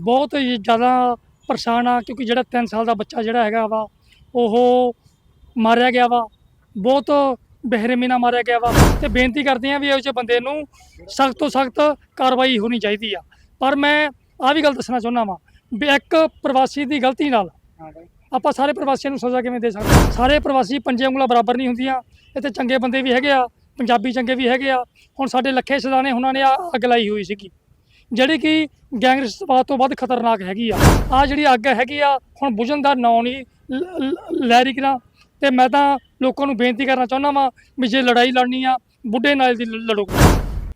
ਬਹੁਤ ਹੀ ਜ਼ਿਆਦਾ ਪਰੇਸ਼ਾਨ ਆ ਕਿਉਂਕਿ ਜਿਹੜਾ 3 ਸਾਲ ਦਾ ਬੱਚਾ ਜਿਹੜਾ ਹੈਗਾ ਵਾ ਉਹ ਮਾਰਿਆ ਗਿਆ ਵਾ ਬਹੁਤ ਬੇਰਹਿਮੀ ਨਾਲ ਮਾਰਿਆ ਗਿਆ ਵਾ ਤੇ ਬੇਨਤੀ ਕਰਦੇ ਆ ਵੀ ਇਹੋ ਜਿਹੇ ਬੰਦੇ ਨੂੰ ਸਖਤ ਤੋਂ ਸਖਤ ਕਾਰਵਾਈ ਹੋਣੀ ਚਾਹੀਦੀ ਆ। ਪਰ ਮੈਂ ਆ ਵੀ ਗੱਲ ਦੱਸਣਾ ਚਾਹੁੰਦਾ ਵਾਂ ਵੀ ਇੱਕ ਪ੍ਰਵਾਸੀ ਦੀ ਗਲਤੀ ਨਾਲ ਆਪਾਂ ਸਾਰੇ ਪ੍ਰਵਾਸੀਆਂ ਨੂੰ ਸਜ਼ਾ ਕਿਵੇਂ ਦੇ ਸਕਦੇ? ਸਾਰੇ ਪ੍ਰਵਾਸੀ ਪੰਜੇ ਉਂਗਲਾਂ ਬਰਾਬਰ ਨਹੀਂ ਹੁੰਦੀਆਂ ਇੱਥੇ ਚੰਗੇ ਬੰਦੇ ਵੀ ਹੈਗੇ ਆ ਪੰਜਾਬੀ ਚੰਗੇ ਵੀ ਹੈਗੇ ਆ ਹੁਣ ਸਾਡੇ ਲੱਖੇ ਸਦਾਨੇ ਉਹਨਾਂ ਨੇ ਆ ਅੱਗ ਲਾਈ ਹੋਈ ਸੀਗੀ। ਜਿਹੜੀ ਕਿ ਗੈਂਗਸਟਰ ਤੋਂ ਵੱਧ ਖਤਰਨਾਕ ਹੈਗੀ ਆ। ਆ ਜਿਹੜੀ ਅੱਗ ਹੈਗੀ ਆ, ਹੁਣ ਬੁਝਣ ਦਾ ਨਾਂ ਨਹੀਂ, ਲ- ਲੈ ਰਹੀ ਕਿਰਾ ਤੇ ਮੈਂ ਤਾਂ ਲੋਕਾਂ ਨੂੰ ਬੇਨਤੀ ਕਰਨਾ ਚਾਹੁੰਦਾ ਵਾਂ ਵੀ ਜੇ ਲੜਾਈ ਲੜਨੀ ਆ, ਬੁੱਢੇ ਨਾਲ ਦੀ ਲੜੋ।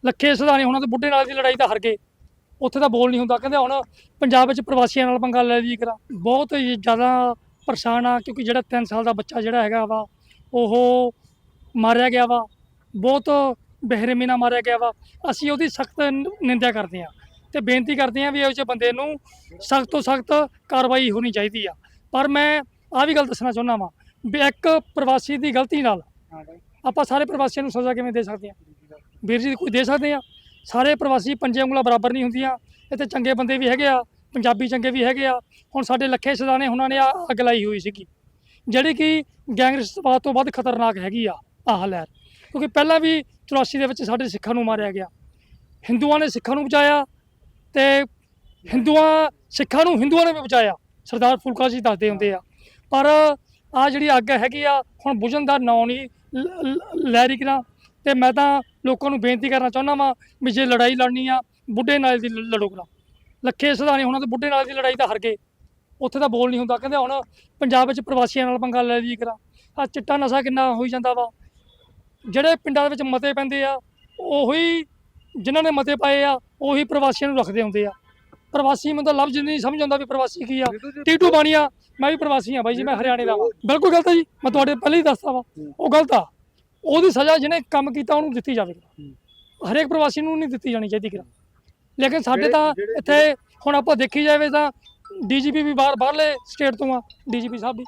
ਲੱਖੇ ਸਦਾਨੇ ਉਹਨਾਂ ਦੇ ਬੁੱਢੇ ਨਾਲ ਦੀ ਲੜਾਈ ਤਾਂ ਹਰ ਗਏ। ਉੱਥੇ ਤਾਂ ਬੋਲ ਨਹੀਂ ਹੁੰਦਾ, ਕਹਿੰਦੇ ਹੁਣ ਪੰਜਾਬ ਵਿੱਚ ਪ੍ਰਵਾਸੀਆਂ ਨਾਲ ਪੰਗਾ ਲੈ ਲਈ ਕਰਾ ਬਹੁਤ ਹੀ ਜ਼ਿਆਦਾ ਪਰੇਸ਼ਾਨ ਆ, ਕਿਉਂਕਿ ਜਿਹੜਾ 3 ਸਾਲ ਦਾ ਬੱਚਾ ਜਿਹੜਾ ਹੈਗਾ ਵਾ, ਉਹ ਮਾਰਿਆ ਗਿਆ ਵਾ। ਬਹੁਤ ਬੇਰਹਿਮੀ ਨਾਲ ਮਾਰਿਆ ਗਿਆ ਵਾ। ਅਸੀਂ ਉਹਦੀ ਸਖਤ ਨਿੰਦਿਆ ਕਰਦੇ ਆ। ਤੇ ਬੇਨਤੀ ਕਰਦੇ ਆ ਵੀ ਇਹੋ ਜਿਹੇ ਬੰਦੇ ਨੂੰ ਸਖਤ ਤੋਂ ਸਖਤ ਕਾਰਵਾਈ ਹੋਣੀ ਚਾਹੀਦੀ ਆ। ਪਰ ਮੈਂ ਆ ਵੀ ਗੱਲ ਦੱਸਣਾ ਚਾਹੁੰਦਾ ਵਾਂ ਵੀ ਇੱਕ ਪ੍ਰਵਾਸੀ ਦੀ ਗਲਤੀ ਨਾਲ ਆਪਾਂ ਸਾਰੇ ਪ੍ਰਵਾਸੀਆਂ ਨੂੰ ਸਜ਼ਾ ਕਿਵੇਂ ਦੇ ਸਕਦੇ ਆ ਵੀਰ ਜੀ ਕੋਈ ਦੇ ਸਕਦੇ ਆ? ਸਾਰੇ ਪ੍ਰਵਾਸੀ ਪੰਜੇ ਉਂਗਲਾਂ ਬਰਾਬਰ ਨਹੀਂ ਹੁੰਦੀਆਂ ਇੱਥੇ ਚੰਗੇ ਬੰਦੇ ਵੀ ਹੈਗੇ ਆ ਪੰਜਾਬੀ ਚੰਗੇ ਵੀ ਹੈਗੇ ਆ। ਹੁਣ ਸਾਡੇ ਲੱਖੇ ਸਦਾਨੇ ਉਹਨਾਂ ਨੇ ਆ ਅੱਗ ਲਾਈ ਹੋਈ ਸੀਗੀ ਜਿਹੜੀ ਕਿ ਗੈਂਗਸਟਰ ਤੋਂ ਵੱਧ ਖਤਰਨਾਕ ਹੈਗੀ ਆ ਆਹ ਲਹਿਰ। ਕਿਉਂਕਿ ਪਹਿਲਾਂ ਵੀ 84 ਦੇ ਵਿੱਚ ਸਾਡੇ ਸਿੱਖਾਂ ਨੂੰ ਮਾਰਿਆ ਗਿਆ। ਹਿੰਦੂਆਂ ਨੇ ਸਿੱਖਾਂ ਨੂੰ ਬਚਾਇਆ ਤੇ ਹਿੰਦੂਆਂ, ਸਿੱਖਾਂ ਨੂੰ ਹਿੰਦੂਆਂ ਨੇ ਵੀ ਬਚਾਇਆ। ਸਰਦਾਰ ਫੁਲਕਾ ਜੀ ਦੱਸਦੇ ਹੁੰਦੇ ਆ। ਪਰ ਆ ਜਿਹੜੀ ਅੱਗ ਹੈਗੀ ਆ, ਹੁਣ ਬੁਝਣ ਦਾ ਨਾਂ ਨਹੀਂ, ਲ- ਲੈ ਰਹੀ ਕਿਰਾ ਤੇ ਮੈਂ ਤਾਂ ਲੋਕਾਂ ਨੂੰ ਬੇਨਤੀ ਕਰਨਾ ਚਾਹੁੰਦਾ ਵਾਂ ਵੀ ਜੇ ਲੜਾਈ ਲੜਨੀ ਆ, ਬੁੱਢੇ ਨਾਲ ਦੀ ਲ- ਲੜੋ ਕਰਾ ਲੱਖੇ ਸਦਾਨੇ ਉਹਨਾਂ ਦੇ ਬੁੱਢੇ ਨਾਲ ਦੀ ਲੜਾਈ ਤਾਂ ਹਰ ਗਏ ਉੱਥੇ ਤਾਂ ਬੋਲ ਨਹੀਂ ਹੁੰਦਾ। ਕਹਿੰਦੇ ਹੁਣ ਪੰਜਾਬ ਵਿੱਚ ਪ੍ਰਵਾਸੀਆਂ ਨਾਲ ਪੰਗਾ ਲੈ ਲਈ ਕਰਾ ਆ ਚਿੱਟਾ ਨਸ਼ਾ ਕਿੰਨਾ ਹੋਈ ਜਾਂਦਾ ਵਾ। ਜਿਹੜੇ ਪਿੰਡਾਂ ਦੇ ਵਿੱਚ ਮਤੇ ਪੈਂਦੇ ਆ, ਉਹੀ ਜਿਨ੍ਹਾਂ ਨੇ ਮਤੇ ਪਾਏ ਆ ਉਹੀ ਪ੍ਰਵਾਸੀਆਂ ਨੂੰ ਰੱਖਦੇ ਹੁੰਦੇ ਆ। ਪ੍ਰਵਾਸੀ ਮੈਨੂੰ ਤਾਂ ਲਫ਼ਜ਼ ਨਹੀਂ ਸਮਝ ਆਉਂਦਾ ਵੀ ਪ੍ਰਵਾਸੀ ਕੀ ਆ। ਟੀਟੂ ਬਾਣੀਆ ਮੈਂ ਵੀ ਪ੍ਰਵਾਸੀ ਆ ਬਾਈ ਜੀ ਮੈਂ ਹਰਿਆਣੇ ਦਾ ਵਾਂ। ਬਿਲਕੁਲ ਗਲਤ ਹੈ ਜੀ ਮੈਂ ਤੁਹਾਡੇ ਪਹਿਲਾਂ ਹੀ ਦੱਸਤਾ ਵਾ। ਉਹ ਗਲਤ ਆ। ਉਹਦੀ ਸਜ਼ਾ ਜਿਹਨੇ ਕੰਮ ਕੀਤਾ ਉਹਨੂੰ ਦਿੱਤੀ ਜਾਵੇ ਹਰੇਕ ਪ੍ਰਵਾਸੀ ਨੂੰ ਨਹੀਂ ਦਿੱਤੀ ਜਾਣੀ ਚਾਹੀਦੀ ਕਿਰਾ ਲੇਕਿਨ ਸਾਡੇ ਤਾਂ ਇੱਥੇ ਹੁਣ ਆਪਾਂ ਦੇਖੀ ਜਾਵੇ ਤਾਂ ਡੀਜੀਪੀ ਵੀ ਬਾਹਰ ਬਾਹਰਲੇ ਸਟੇਟ ਤੋਂ ਆ ਡੀਜੀਪੀ ਸਾਹਿਬ ਵੀ।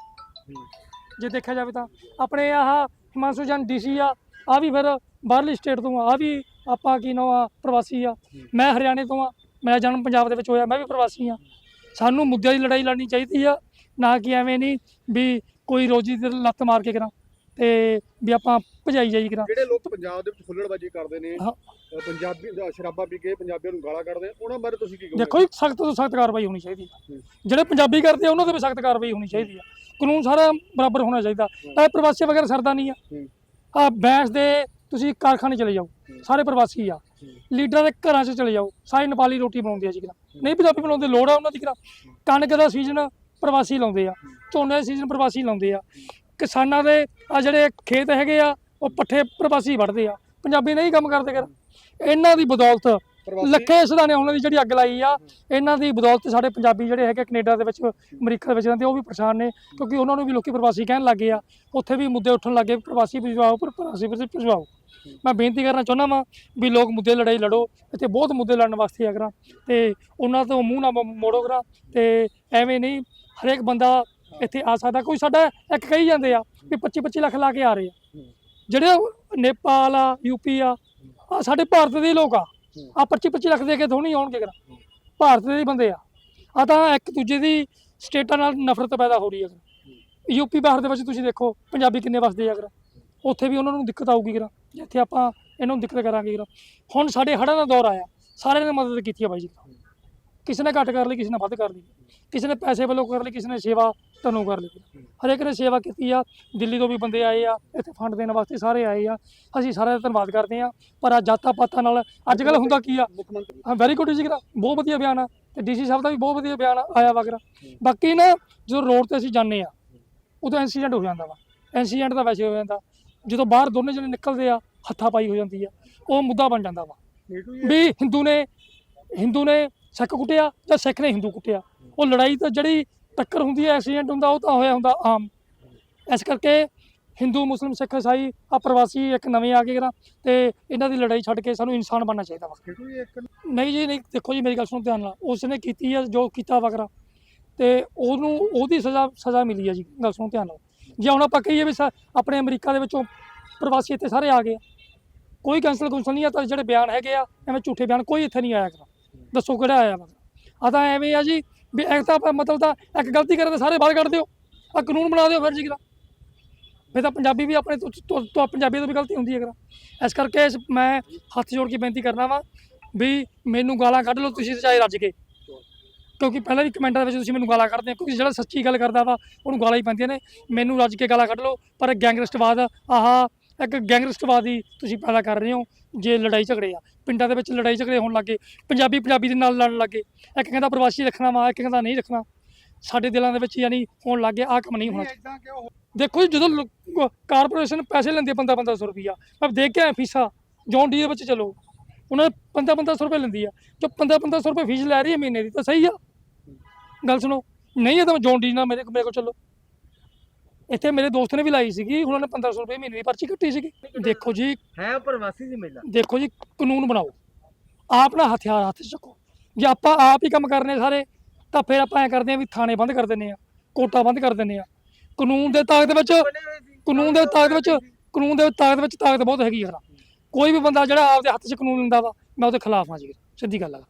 ਜੇ ਦੇਖਿਆ ਜਾਵੇ ਤਾਂ ਆਪਣੇ ਆਹ ਹਿਮਾਂਸ਼ੂ ਜਨ ਡੀਸੀ ਆ ਆ ਵੀ ਫਿਰ ਬਾਹਰਲੀ ਸਟੇਟ ਤੋਂ ਆ ਆਹ ਵੀ ਆਪਾਂ ਕੀ ਨਾਮ ਆ ਪ੍ਰਵਾਸੀ ਆ। ਮੈਂ ਹਰਿਆਣੇ ਤੋਂ ਆ ਮੇਰਾ ਜਨਮ ਪੰਜਾਬ ਦੇ ਵਿੱਚ ਹੋਇਆ ਮੈਂ ਵੀ ਪ੍ਰਵਾਸੀ ਆ। ਸਾਨੂੰ ਮੁੱਦਿਆਂ ਦੀ ਲੜਾਈ ਲੜਨੀ ਚਾਹੀਦੀ ਆ ਨਾ ਕਿ ਐਵੇਂ ਨਹੀਂ ਵੀ ਕੋਈ ਰੋਜੀ ਦੀ ਲੱਤ ਮਾਰ ਕੇ ਕਰਾਂ ਤੇ ਵੀ ਆਪਾਂ ਭਜਾਈ ਜਾਈ ਕਰਾਂ। ਜਿਹੜੇ ਲੋਕ ਪੰਜਾਬ ਦੇ ਵਿੱਚ ਹੁੱਲੜਬਾਜੀ ਕਰਦੇ ਨੇ ਪੰਜਾਬੀ ਸ਼ਰਾਬਾਂ ਪੀ ਕੇ ਪੰਜਾਬੀਆਂ ਨੂੰ ਗਾਲਾਂ ਕੱਢਦੇ ਉਹਨਾਂ ਬਾਰੇ ਤੁਸੀਂ ਕੀ ਕਹੋਗੇ? ਦੇਖੋ ਸਖਤ ਤੋਂ ਸਖਤ ਕਾਰਵਾਈ ਹੋਣੀ ਚਾਹੀਦੀ ਹੂੰ। ਜਿਹੜੇ ਪੰਜਾਬੀ ਕਰਦੇ ਆ ਉਹਨਾਂ ਤੇ ਵੀ ਸਖਤ ਕਾਰਵਾਈ ਹੋਣੀ ਚਾਹੀਦੀ ਆ। ਕਾਨੂੰਨ ਸਾਰਾ ਬਰਾਬਰ ਹੋਣਾ ਚਾਹੀਦਾ। ਇਹ ਪ੍ਰਵਾਸੀ ਵਗੈਰਾ ਸਰਦਾ ਨਹੀਂ ਆ। ਆ ਬੈਂਸ ਦੇ ਤੁਸੀਂ ਕਾਰਖਾਨੇ ਚਲੇ ਜਾਓ। ਸਾਰੇ ਪ੍ਰਵਾਸੀ ਆ। ਲੀਡਰਾਂ ਦੇ ਘਰਾਂ 'ਚ ਚਲੇ ਜਾਓ ਸਾਰੇ ਨੇਪਾਲੀ ਰੋਟੀ ਬਣਾਉਂਦੇ ਆ ਜੀ ਕਿਰਾ ਨਹੀਂ ਪੰਜਾਬੀ ਬਣਾਉਂਦੇ ਲੋੜ ਆ ਉਹਨਾਂ ਦੀ ਕਿਰਾ ਕਣਕ ਦਾ ਸੀਜ਼ਨ ਪ੍ਰਵਾਸੀ ਲਾਉਂਦੇ ਆ ਝੋਨੇ ਦਾ ਸੀਜ਼ਨ ਪ੍ਰਵਾਸੀ ਲਾਉਂਦੇ ਆ। ਕਿਸਾਨਾਂ ਦੇ ਆ ਜਿਹੜੇ ਖੇਤ ਹੈਗੇ ਆ ਉਹ ਪੱਠੇ ਪ੍ਰਵਾਸੀ ਵੱਢਦੇ ਆ। ਪੰਜਾਬੀ ਨਹੀਂ ਕੰਮ ਕਰਦੇ ਕਰ ਇਹਨਾਂ ਦੀ ਬਦੌਲਤ ਲੱਖੇ ਸਦਾਨੇ ਉਹਨਾਂ ਦੀ ਜਿਹੜੀ ਅੱਗ ਲਾਈ ਆ, ਇਹਨਾਂ ਦੀ ਬਦੌਲਤ ਸਾਡੇ ਪੰਜਾਬੀ ਜਿਹੜੇ ਹੈਗੇ ਕੈਨੇਡਾ ਦੇ ਵਿੱਚ, ਅਮਰੀਕਾ ਦੇ ਵਿੱਚ ਰਹਿੰਦੇ, ਉਹ ਵੀ ਪਰੇਸ਼ਾਨ ਨੇ, ਕਿਉਂਕਿ ਉਹਨਾਂ ਨੂੰ ਵੀ ਲੋਕੀ ਪ੍ਰਵਾਸੀ ਕਹਿਣ ਲੱਗੇ ਆ। ਉੱਥੇ ਵੀ ਮੁੱਦੇ ਉੱਠਣ ਲੱਗੇ ਪ੍ਰਵਾਸੀ ਭਜਵਾਓ, ਪਰ ਪ੍ਰਵਾਸੀ ਭਜਵਾਓ। ਮੈਂ ਬੇਨਤੀ ਕਰਨਾ ਚਾਹੁੰਦਾ ਵਾਂ ਵੀ ਲੋਕ ਮੁੱਦੇ ਲੜਾਈ ਲੜੋ, ਇੱਥੇ ਬਹੁਤ ਮੁੱਦੇ ਲੜਨ ਵਾਸਤੇ ਆ ਕਰਾਂ ਤੇ ਉਹਨਾਂ ਤੋਂ ਮੂੰਹ ਨਾ ਮੋੜੋ ਕਰਾਂ, ਤੇ ਐਵੇਂ ਨਹੀਂ, ਹਰੇਕ ਬੰਦਾ ਇੱਥੇ ਆ ਸਕਦਾ, ਕੋਈ ਸਾਡਾ ਇੱਕ ਕਹੀ ਜਾਂਦੇ ਆ ਵੀ 25 25 ਲੱਖ ਲਾ ਕੇ ਆ ਰਹੇ ਆ। ਜਿਹੜੇ ਨੇਪਾਲ ਆ ਯੂਪੀ ਆ ਆ ਸਾਡੇ ਭਾਰਤ ਦੇ ਲੋਕ ਆ। ਆ 25 25 ਲੱਖ ਦੇ ਕੇ ਥੋੜੀ ਆਉਣਗੇ ਕਰਾਂ। ਭਾਰਤ ਦੇ ਬੰਦੇ ਆ। ਆ ਤਾਂ ਇੱਕ ਦੂਜੇ ਦੀ ਸਟੇਟਾਂ ਨਾਲ ਨਫ਼ਰਤ ਪੈਦਾ ਹੋ ਰਹੀ ਹੈ। ਯੂਪੀ ਬਾਹਰ ਦੇ ਵਿੱਚ ਤੁਸੀਂ ਦੇਖੋ, ਪੰਜਾਬੀ ਕਿੰਨੇ ਵਸਦੇ ਆ ਕਰਾਂ ਉੱਥੇ ਵੀ ਉਹਨਾਂ ਨੂੰ ਦਿੱਕਤ ਆਊਗੀ ਕਰਾਂ। ਜਿੱਥੇ ਆਪਾਂ ਇਹਨਾਂ ਨੂੰ ਦਿੱਕਤ ਕਰਾਂਗੇ ਕਰਾਂ। ਹੁਣ ਸਾਡੇ ਹੜ੍ਹਾਂ ਦਾ ਦੌਰ ਆਇਆ। ਸਾਰਿਆਂ ਨੇ ਮਦਦ ਕੀਤੀ ਆ ਬਾਈ ਜੀ। ਕਿਸੇ ਨੇ ਘੱਟ ਕਰ ਲਈ, ਕਿਸੇ ਨੇ ਵੱਧ ਕਰ ਲਈ। ਕਿਸੇ ਨੇ ਪੈਸੇ ਵੱਲੋਂ ਕਰ ਲਈ, ਕਿਸੇ ਨੇ ਸੇਵਾ ਤਨੋਂ ਕਰ ਲਈ। ਹਰੇਕ ਨੇ ਸੇਵਾ ਕੀਤੀ ਆ, ਦਿੱਲੀ ਤੋਂ ਵੀ ਬੰਦੇ ਆਏ ਆ, ਇੱਥੇ ਫੰਡ ਦੇਣ ਵਾਸਤੇ ਸਾਰੇ ਆਏ ਆ। ਅਸੀਂ ਸਾਰਿਆਂ ਦਾ ਧੰਨਵਾਦ ਕਰਦੇ ਆ ਪਰ ਆ ਜਾਤਾਂ ਪਾਤਾਂ ਨਾਲ ਅੱਜ ਕੱਲ੍ਹ ਹੁੰਦਾ ਕੀ ਆ? ਵੈਰੀ ਗੁੱਡ ਜੀ ਕਰਾ ਬਹੁਤ ਵਧੀਆ ਬਿਆਨ ਆ। ਤੇ ਡੀਸੀ ਸਾਹਿਬ ਦਾ ਵੀ ਬਹੁਤ ਵਧੀਆ ਬਿਆਨ ਆਇਆ ਵਗਰਾ ਬਾਕੀ ਨਾ, ਜਦੋਂ ਰੋਡ ਤੇ ਅਸੀਂ ਜਾਂਦੇ ਆ ਉਦੋਂ ਇਨਸੀਡੈਂਟ ਹੋ ਜਾਂਦਾ ਵਾ। ਇਨਸੀਡੈਂਟ ਤਾਂ ਵੈਸੇ ਹੋ ਜਾਂਦਾ। ਜਦੋਂ ਬਾਹਰ ਦੋਨੇ ਜਣੇ ਨਿਕਲਦੇ ਆ, ਹੱਥਾ ਪਾਈ ਹੋ ਜਾਂਦੀ ਆ। ਉਹ ਮੁੱਦਾ ਬਣ ਜਾਂਦਾ ਵਾ। ਵੀ ਹਿੰਦੂ ਨੇ ਹਿੰਦੂ ਨੇ ਸਿੱਖ ਕੁੱਟਿਆ ਜਾਂ ਸਿੱਖ ਨੇ ਹਿੰਦੂ ਕੁੱਟਿਆ? ਉਹ ਲੜਾਈ ਤਾਂ ਜਿਹੜੀ ਟੱਕਰ ਹੁੰਦੀ ਹੈ ਐਕਸੀਡੈਂਟ ਹੁੰਦਾ ਉਹ ਤਾਂ ਹੋਇਆ ਹੁੰਦਾ ਆਮ। ਇਸ ਕਰਕੇ ਹਿੰਦੂ ਮੁਸਲਿਮ ਸਿੱਖ ਈਸਾਈ ਆ ਪ੍ਰਵਾਸੀ ਇੱਕ ਨਵੇਂ ਆ ਗਏ ਕਰਾਂ ਤੇ ਇਹਨਾਂ ਦੀ ਲੜਾਈ ਛੱਡ ਕੇ ਸਾਨੂੰ ਇਨਸਾਨ ਬਣਨਾ ਚਾਹੀਦਾ ਵਾ। ਨਹੀਂ ਜੀ ਨਹੀਂ ਦੇਖੋ ਜੀ ਮੇਰੀ ਗੱਲ ਸੁਣੋ ਧਿਆਨ ਨਾਲ। ਉਸਨੇ ਕੀਤੀ ਹੈ ਜੋ ਕੀਤਾ ਵਗਰਾ ਤੇ ਉਹਨੂੰ ਉਹਦੀ ਸਜ਼ਾ ਸਜ਼ਾ ਮਿਲੀ ਹੈ ਜੀ ਗੱਲ ਸੁਣੋ ਧਿਆਨ ਨਾਲ। ਜੇ ਹੁਣ ਆਪਾਂ ਕਹੀਏ ਵੀ ਸ- ਆਪਣੇ ਅਮਰੀਕਾ ਦੇ ਵਿੱਚੋਂ ਪ੍ਰਵਾਸੀ ਇੱਥੇ ਸਾਰੇ ਆ ਗਏ। ਕੋਈ ਕੈਂਸਲ ਕੁੰਸਲ ਨਹੀਂ ਆ ਤਾਂ ਜਿਹੜੇ ਬਿਆਨ ਹੈਗੇ ਆ ਐਵੇਂ ਝੂਠੇ ਬਿਆਨ ਕੋਈ ਇੱਥੇ ਨਹੀਂ ਆਇਆ ਕਰਾ। ਦੱਸੋ ਕਿਹੜਾ ਆਇਆ ਵਾ? ਆ ਤਾਂ ਐਵੇਂ ਆ ਜੀ, ਵੀ ਇੱਕ ਤਾਂ ਆਪਾਂ ਮਤਲਬ ਤਾਂ ਇੱਕ ਗਲਤੀ ਕਰੇ ਤਾਂ ਸਾਰੇ ਬਾਹਰ ਕੱਢ ਦਿਓ। ਆ ਕਾਨੂੰਨ ਬਣਾ ਦਿਓ ਫਿਰ ਜੀ ਕਿਰਾ ਫਿਰ ਤਾਂ ਪੰਜਾਬੀ ਵੀ ਆਪਣੇ ਤੋਂ- ਪੰਜਾਬੀ ਤੋਂ ਵੀ ਗਲਤੀ ਹੁੰਦੀ ਹੈ ਕਿਰਾ ਇਸ ਕਰਕੇ ਇਸ- ਮੈਂ ਹੱਥ ਜੋੜ ਕੇ ਬੇਨਤੀ ਕਰਨਾ ਵਾ ਵੀ ਮੈਨੂੰ ਗਾਲਾਂ ਕੱਢ ਲਓ ਤੁਸੀਂ ਚਾਹੇ ਰੱਜ ਕੇ। ਕਿਉਂਕਿ ਪਹਿਲਾਂ ਵੀ ਕਮੈਂਟਾਂ ਦੇ ਵਿੱਚ ਤੁਸੀਂ ਮੈਨੂੰ ਗਾਲਾਂ ਕੱਢਦੇ ਹੋ, ਕਿਉਂਕਿ ਜਿਹੜਾ ਸੱਚੀ ਗੱਲ ਕਰਦਾ ਵਾ ਉਹਨੂੰ ਗਾਲਾਂ ਹੀ ਪੈਂਦੀਆਂ ਨੇ। ਮੈਨੂੰ ਰੱਜ ਕੇ ਗਾਲਾਂ ਕੱਢ ਲਓ, ਪਰ ਗੈਂਗਸਟਰਵਾਦ, ਆਹ ਇੱਕ ਗੈਂਗਸਟਰਵਾਦ ਤੁਸੀਂ ਪੈਦਾ ਕਰ ਰਹੇ ਹੋ ਜੇ ਲੜਾਈ ਝਗੜੇ ਆ। ਪਿੰਡਾਂ ਦੇ ਵਿੱਚ ਲੜਾਈ ਝਗੜੇ ਹੋਣ ਲੱਗੇ ਪੰਜਾਬੀ ਪੰਜਾਬੀ ਦੇ ਨਾਲ ਲੜਨ ਲੱਗੇ ਇੱਕ ਕਹਿੰਦਾ ਪ੍ਰਵਾਸੀ ਰੱਖਣਾ ਵਾ ਇੱਕ ਕਹਿੰਦਾ ਨਹੀਂ ਰੱਖਣਾ। ਸਾਡੇ ਦਿਲਾਂ ਦੇ ਵਿੱਚ ਯਾਨੀ ਹੋਣ ਲੱਗੇ ਆਹ ਕੰਮ ਨਹੀਂ ਹੋਣਾ ਚਾਹੀਦਾ। ਦੇਖੋ ਜੀ ਜਦੋਂ ਕਾਰਪੋਰੇਸ਼ਨ ਪੈਸੇ ਲੈਂਦੀ ਹੈ 15 1500 ਰੁਪਈਆ। ਮੈਂ ਦੇਖ ਕੇ ਆਇਆ ਫੀਸਾਂ ਜੌਨ ਡੀ ਦੇ ਵਿੱਚ ਚਲੋ। ਉਹਨਾਂ 15 1500 ਰੁਪਏ ਲੈਂਦੀ ਆ। ਜੋ 15 1500 ਰੁਪਏ ਫੀਸ ਲੈ ਰਹੀ ਹੈ ਮਹੀਨੇ ਦੀ ਤਾਂ ਸਹੀ ਆ। ਗੱਲ ਸੁਣੋ। ਨਹੀਂ ਹੈ ਤਾਂ ਜੌਨ ਡੀ ਨਾਲ ਮੇਰੇ ਮੇਰੇ ਕੋਲ ਚੱਲੋ। ਇੱਥੇ ਮੇਰੇ ਦੋਸਤ ਨੇ ਵੀ ਲਾਈ ਸੀਗੀ ਉਹਨਾਂ ਨੇ 1500 ਰੁਪਏ ਮਹੀਨੇ ਦੀ ਪਰਚੀ ਕੱਟੀ ਸੀਗੀ। ਦੇਖੋ ਜੀ। ਹੈ ਪ੍ਰਵਾਸੀ ਸੀ ਮਹਿਲਾ ਦੇਖੋ ਜੀ ਕਾਨੂੰਨ ਬਣਾਓ। ਆਪ ਨਾ ਹਥਿਆਰ ਹੱਥ 'ਚ ਚੱਕੋ। ਜੇ ਆਪਾਂ ਆਪ ਹੀ ਕੰਮ ਕਰਨੇ ਸਾਰੇ ਤਾਂ ਫਿਰ ਆਪਾਂ ਐ ਕਰਦੇ ਆ ਵੀ ਥਾਣੇ ਬੰਦ ਕਰ ਦਿੰਨੇ ਆ ਕੋਟਾ ਬੰਦ ਕਰ ਦਿੰਨੇ ਆ। ਕਾਨੂੰਨ ਦੇ ਤਾਕਤ ਵਿੱਚ ਕਾਨੂੰਨ ਦੇ ਤਾਕਤ ਵਿੱਚ ਕਾਨੂੰਨ ਦੇ ਤਾਕਤ ਵਿੱਚ ਤਾਕਤ ਬਹੁਤ ਹੈਗੀ ਹੈ ਕੋਈ ਵੀ ਬੰਦਾ ਜਿਹੜਾ ਆਪਦੇ ਹੱਥ 'ਚ ਕਾਨੂੰਨ ਲੈਂਦਾ ਵਾ ਮੈਂ ਉਹਦੇ ਖਿਲਾਫ ਹਾਂ ਜੀ ਸਿੱਧੀ ਗੱਲ ਆ।